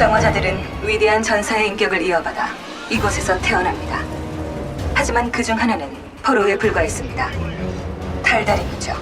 정화자들은 위대한 전사의 인격을 이어받아 이곳에서 태어납니다. 하지만 그 중 하나는 포로에 불과했습니다. 탈달인이죠.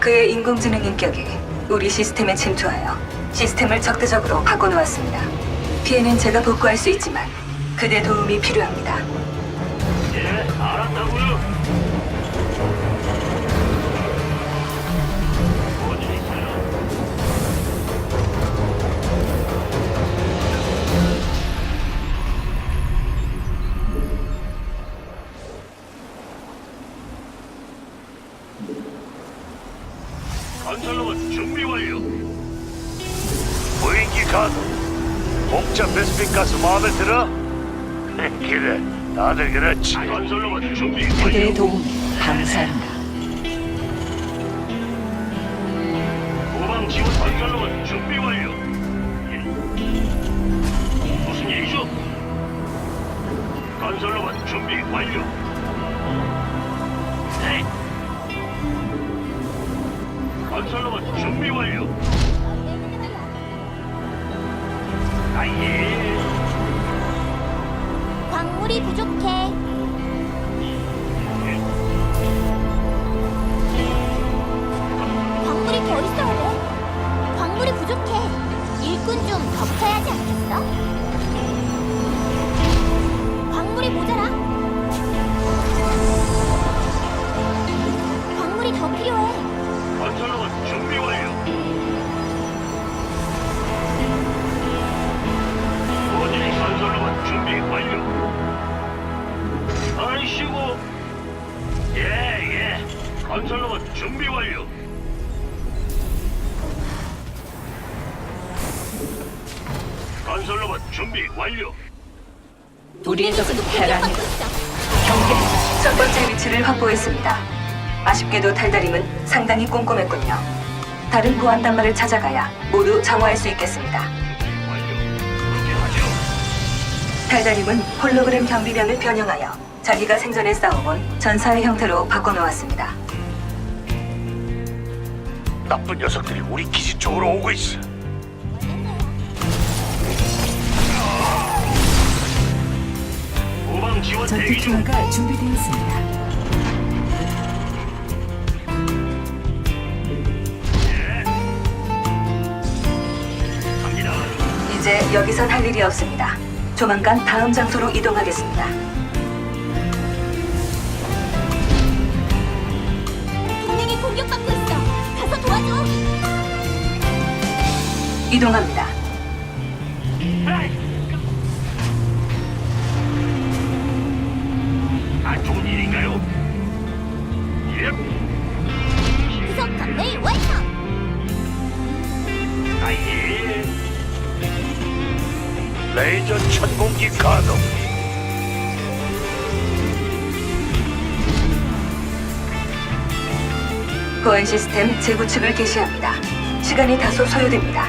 그의 인공지능 인격이 우리 시스템에 침투하여 시스템을 적대적으로 바꿔놓았습니다. 피해는 제가 복구할 수 있지만 그대 도움이 필요합니다. 예, 알았다고요. 가스 마음에 들어? 그래 다들 그렇지 건설로봇 준비 그대의 완료. 도움에 감사합니다. 후방 지원 건설로봇 준비 완료. 예. 무슨 일이죠? 건설로봇 준비 완료. 네. 건설로봇 준비 완료. 아예. 광물이 부족해. 꼼꼼했군요. 다른 보안 단말을 찾아가야 모두 정화할 수 있겠습니다. 달달임은 홀로그램 경비병을 변형하여 자기가 생전에 싸워본 전사의 형태로 바꿔놓았습니다. 나쁜 녀석들이 우리 기지 쪽으로 오고 있어 후방 지원 전투 대기 중. 투하가 준비되어 있습니다. 이제 여기선 할 일이 없습니다. 조만간 다음 장소로 이동하겠습니다. 동맹이 공격받고 있어. 가서 도와줘. 이동합니다. 안 좋은 일인가요? 예. 구성 건물 완성. 아예. 레이저 천공기 가동 보안 시스템 재구축을 개시합니다. 시간이 다소 소요됩니다.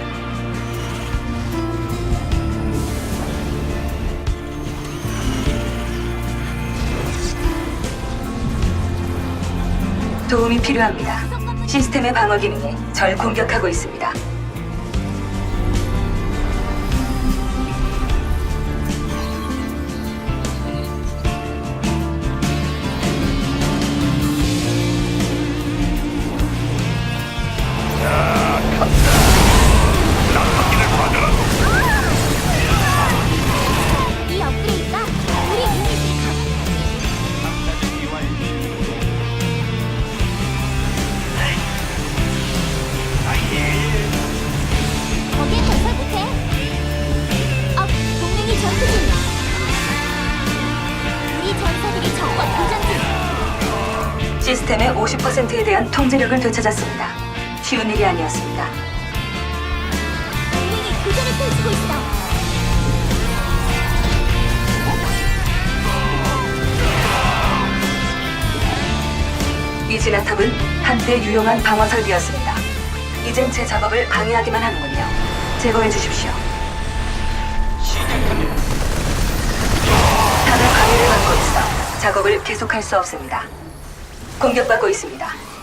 도움이 필요합니다. 시스템의 방어 기능이 절 공격하고 있습니다. 50%에 대한 통제력을 되찾았습니다. 쉬운 일이 아니었습니다. 동맹이 교전을 펼치고 있어. 이 진화탑은 한때 유용한 방어 설비였습니다. 이젠 제 작업을 방해하기만 하는군요. 제거해 주십시오. 탑의 방해를 받고 있어 작업을 계속할 수 없습니다. 공격받고 있습니다.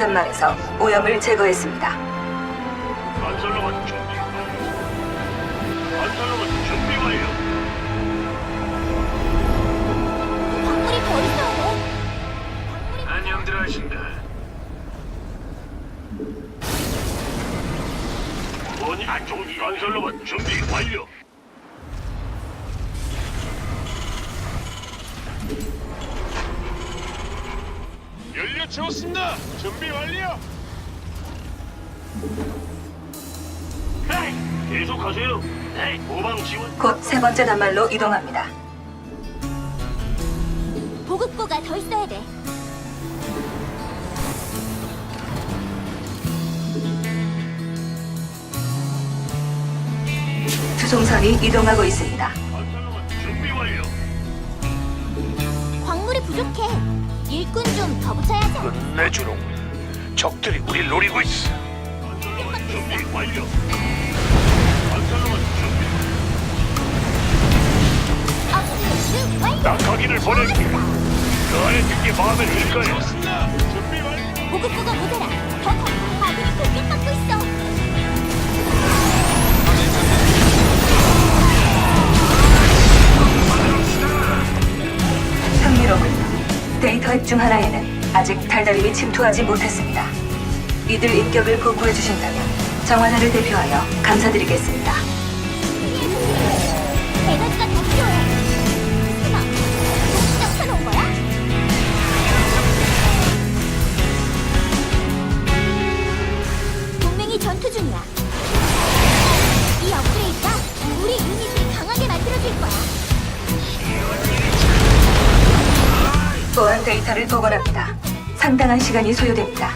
단말에서 오염을 제거했습니다. 건설로만 준비 완료. 건설로만 준비 완료. 광물이 더 있어야 돼. 안녕들 하신다. 뭐니 안 좋은 일 건설로만 준비 완료. 채웠습니다. 준비 완료. 에이, 계속하세요. 네, 후방 지원. 곧 세 번째 단말로 이동합니다. 보급고가 더 있어야 돼. 수송선이 이동하고 있습니다. 건설로만 준비 완료. 광물이 부족해. 일꾼 좀 더 붙여야지. 끝내주로. 적들이 우리 노리고 있어. 건설로만 준비 완료. 건설로만 준비. 업그레이드 완료. 낙하기를 보낼게. 그 안에 든게 마음에 들 거야. 준비 완료. 보급고가 모자라. 더 가. 아군이 공격받고 있어. 흥미로군요. 데이터 핵중 하나에는 아직 달달임이 침투하지 못했습니다. 이들 인격을 보고해 주신다면 정화자를 대표하여 감사드리겠습니다. 에너지 보안 데이터를 복원합니다. 상당한 시간이 소요됩니다.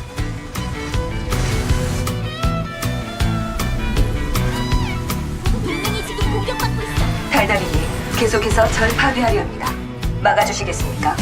동맹이 지금 공격받고 있어. 달달임이 계속해서 절 파괴하려 합니다. 막아주시겠습니까?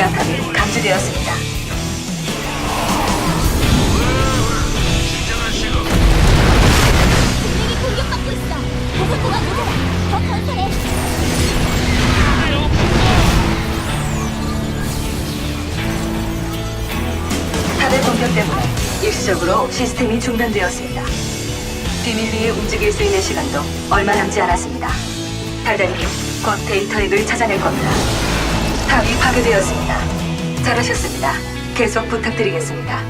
진압탑이 감지되었습니다. 동맹이 공격받고 있어. 보급고가 모자라. 더 건설해. 탑의 공격 때문에 일시적으로 시스템이 중단되었습니다. 비밀리에 움직일 수 있는 시간도 얼마 남지 않았습니다. 달달님, 곧 데이터 핵을 찾아낼 겁니다. 탑이 파괴되었습니다. 잘하셨습니다. 계속 부탁드리겠습니다.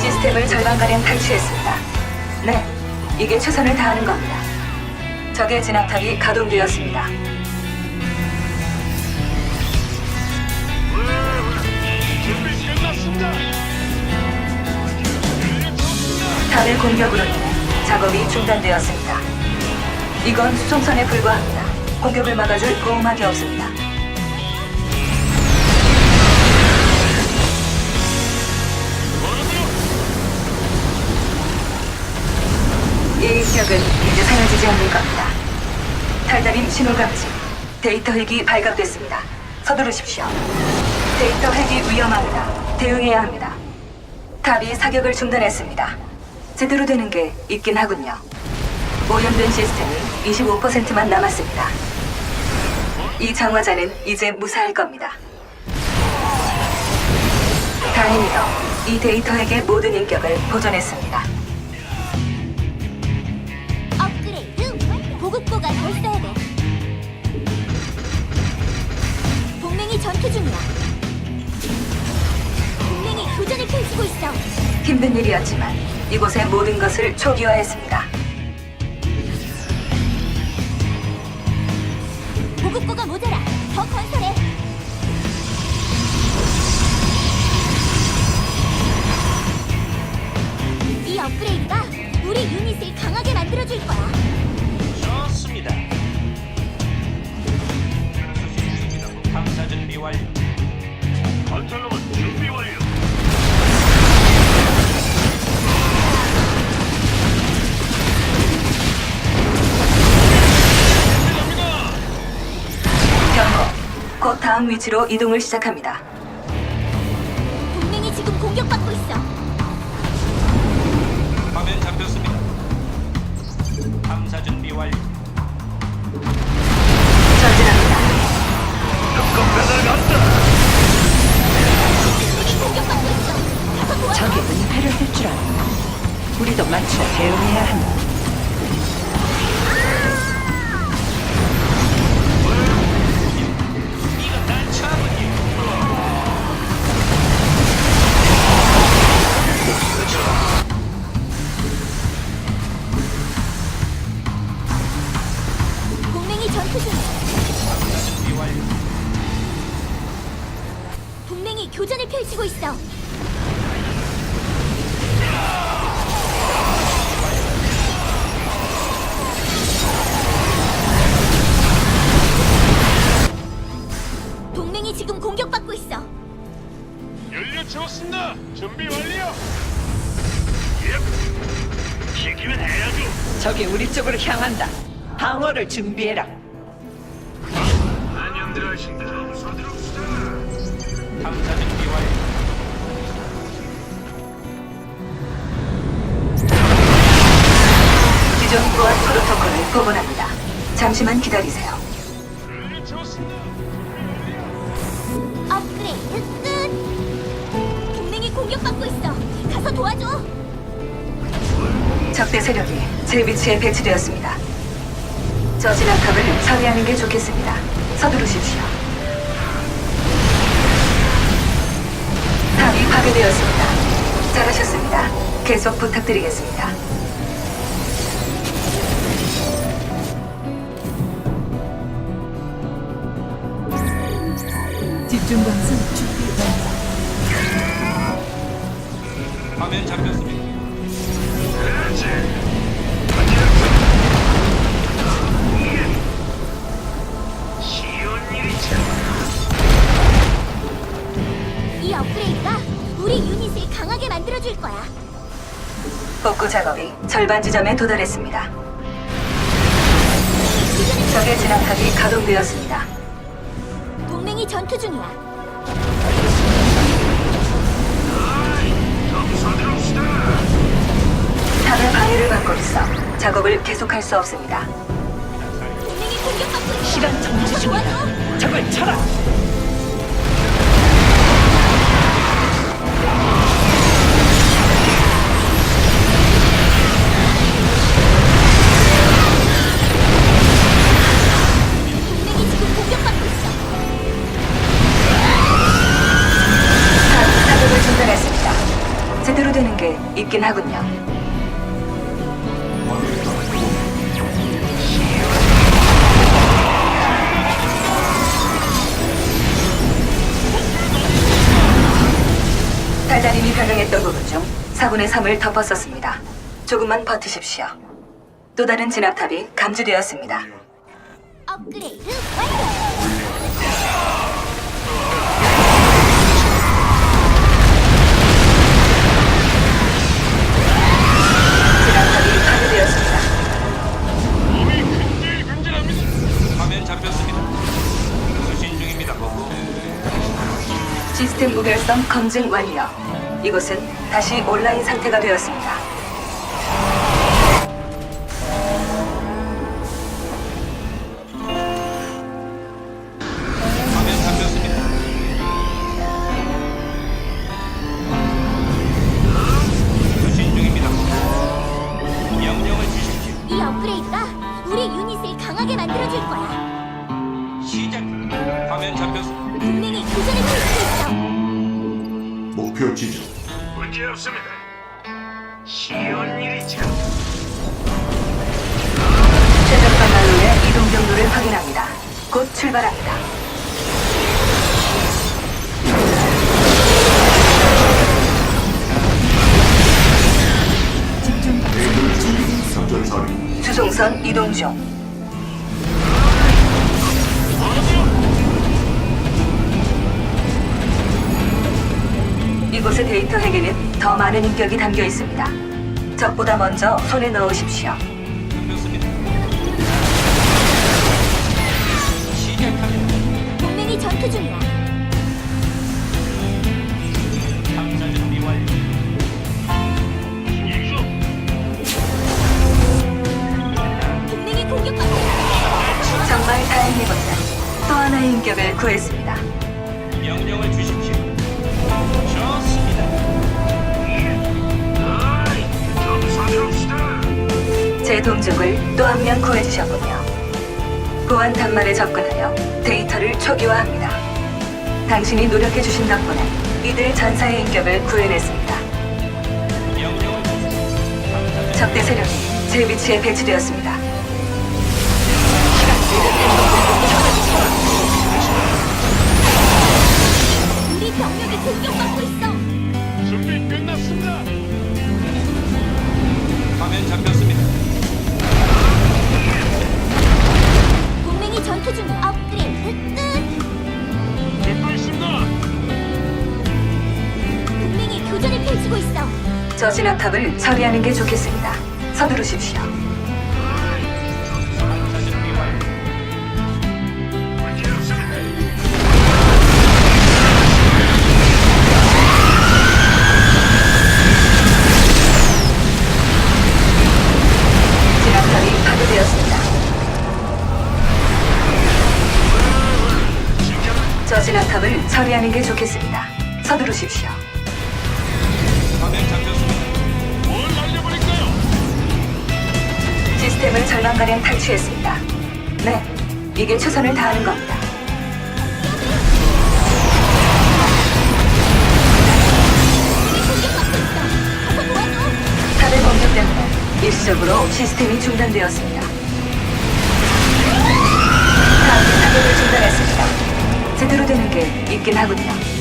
시스템을 절반가량 탈취했습니다. 네, 이게 최선을 다하는 겁니다. 적의 진압탑이 가동되었습니다. 탑의 공격으로 인해 작업이 중단되었습니다. 이건 수송선에 불과합니다. 공격을 막아줄 보호막이 없습니다. 이 인격은 이제 사라지지 않는 겁니다. 달달임 신호 감지. 데이터 핵이 발각됐습니다. 서두르십시오. 데이터 핵이 위험합니다. 대응해야 합니다. 탑이 사격을 중단했습니다. 제대로 되는 게 있긴 하군요. 오염된 시스템이 25%만 남았습니다. 이 장화자는 이제 무사할 겁니다. 다행히도 이 데이터에게 모든 인격을 보존했습니다. 업그레이드. 보급고가 더 있어야 돼. 동맹이 전투 중이야. 동맹이 교전을 펼치고 있어. 힘든 일이었지만 이곳의 모든 것을 초기화했습니다. 보급고가 모자라. 더 건설해. 위치로 이동을 시작합니다. 동맹이 지금 공격받고 있어. 동맹이 교전을 펼치고 있어. 동맹이 지금 공격받고 있어. 연료 채웠습니다. 준비 완료. 예. 시키면 해야죠. 적이 우리 쪽으로 향한다. 방어를 준비해라. 서두릅시다. 탐사. 기존 보안 프로토콜을 복원합니다. 잠시만 기다리세요. 업그레이드 끝. 동맹이 공격받고 있어. 가서 도와줘. 적대 세력이 제 위치에 배치되었습니다. 저 진압탑을 처리하는 게 좋겠습니다. 서두르십시오. 탑이 파괴되었습니다. 잘하셨습니다. 계속 부탁드리겠습니다. 집중 방송 준비 완료. 화면 잡혔습니다. 절반 지점에 도달했습니다. 적의 진압탑이 가동되었습니다. 동맹이 전투 중이야. 탑의 방해를 받고 있어 작업을 계속할 수 없습니다. 동맹이 공격받고 있어. 시간 정지 중이다. 적을 쳐라. 있긴 하군요. 달달임이 변형했던 부분 중 4분의 3을 덮었었습니다. 조금만 버티십시오. 또 다른 진압탑이 감지되었습니다. 업그레이드 완료. 시스템 무결성 검증 완료. 이곳은 다시 온라인 상태가 되었습니다. 출발합니다. 수송선 이동 중. 이곳의 데이터 핵에는 더 많은 인격이 담겨 있습니다. 적보다 먼저 손에 넣으십시오. 구했습니다. 명령을 주십시오. 좋습니다. 제 동족을 또 한 명 구해주셨군요. 보안 단말에 접근하여 데이터를 초기화합니다. 당신이 노력해주신 덕분에 이들 전사의 인격을 구해냈습니다. 명령을 주십시오. 적대 세력이 제 위치에 배치되었습니다. 탑을 처리하는 게 좋겠습니다. 서두르십시오. 저 진압탑을 처리하는 게 좋겠습니다. 서두르십시오. 시스템을 절반가량 탈취했습니다. 네, 이게 최선을 다하는 겁니다. 일시적으로 시스템이 중단되었습니다. 탑이 사격을 중단했습니다. 제대로 되는 게 있긴 하군요.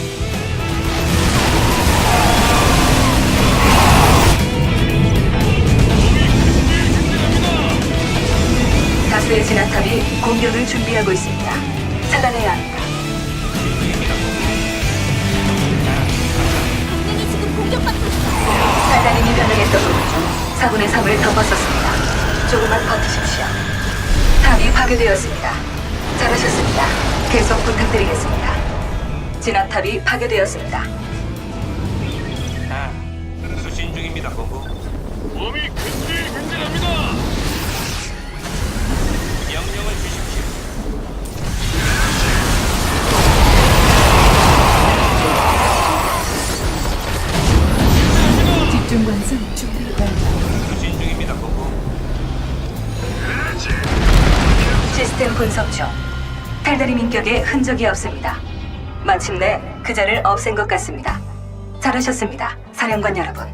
다수의 진압탑이 공격을 준비하고 있습니다. 차단해야 합니다. 동맹이 지금 공격받고 있어. 달달님이 변형했던 부분 중 4분의 3을 덮었었습니다. 조금만 버티십시오. 탑이 파괴되었습니다. 잘하셨습니다. 계속 부탁드리겠습니다. 진압탑이 파괴되었습니다. 아, 수신 중입니다, 본부. 몸이 근질근질합니다. 명령을 주십시오. 수신 중입니다, 본부. 시스템 분석 중 탈다리 민격에 흔적이 없습니다. 마침내 그자를 없앤 것 같습니다. 잘하셨습니다. 사령관 여러분.